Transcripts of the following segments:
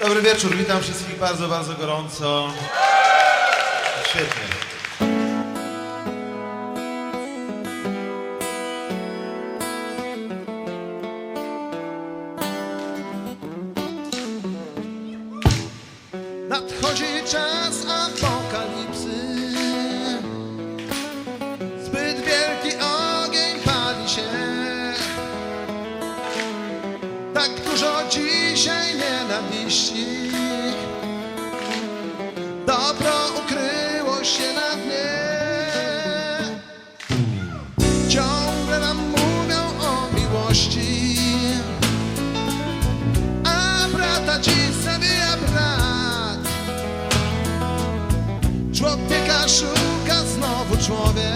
Dobry wieczór, witam wszystkich bardzo, bardzo gorąco. Świetnie. Nadchodzi czas apokalipsy Dobro ukryło się na dnie. Ciągle nam mówią o miłości A brata dziś zabija brat. Człowieka szuka znowu człowiek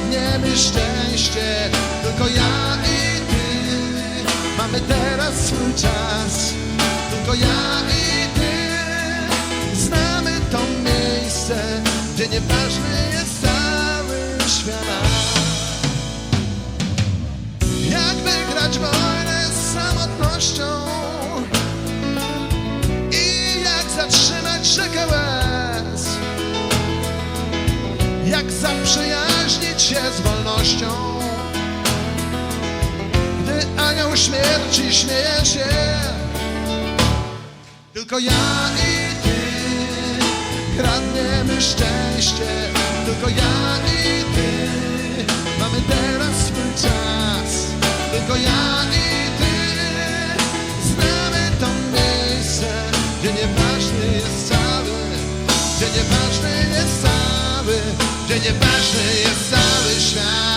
Kradniemy szczęście Tylko ja i ty. Mamy teraz swój czas Tylko ja i ty. Znamy to miejsce Gdzie nieważny jest cały świat. Jak wygrać wojnę z samotnością I jak zatrzymać rzekę łez. Jak zaprzyjaźnić się z wolnością. Gdy anioł śmierci śmieje się Tylko ja i ty Kradniemy szczęście. Tylko ja i ty Mamy teraz swój czas. Tylko ja i ty Znamy to miejsce Gdzie nieważny jest cały Gdzie nieważny Gdzie nieważny jest cały świat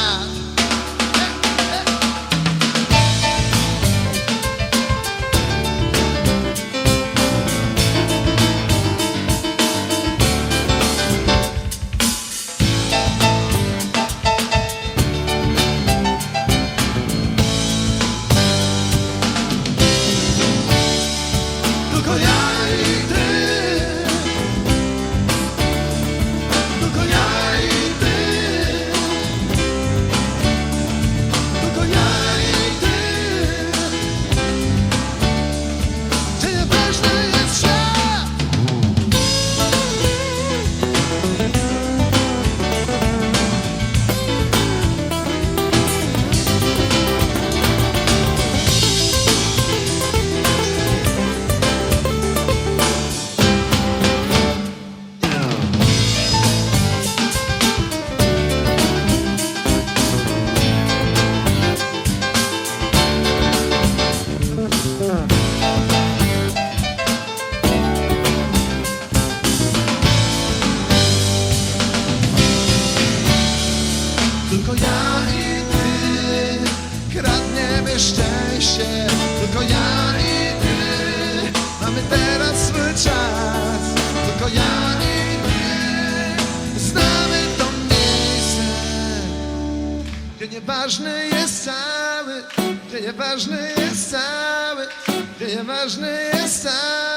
Tylko ja i ty kradniemy szczęście. Tylko ja i ty mamy teraz swój czas. Tylko ja i ty znamy to miejsce, gdzie nieważny jest cały, gdzie nieważny jest cały, gdzie nieważny jest cały.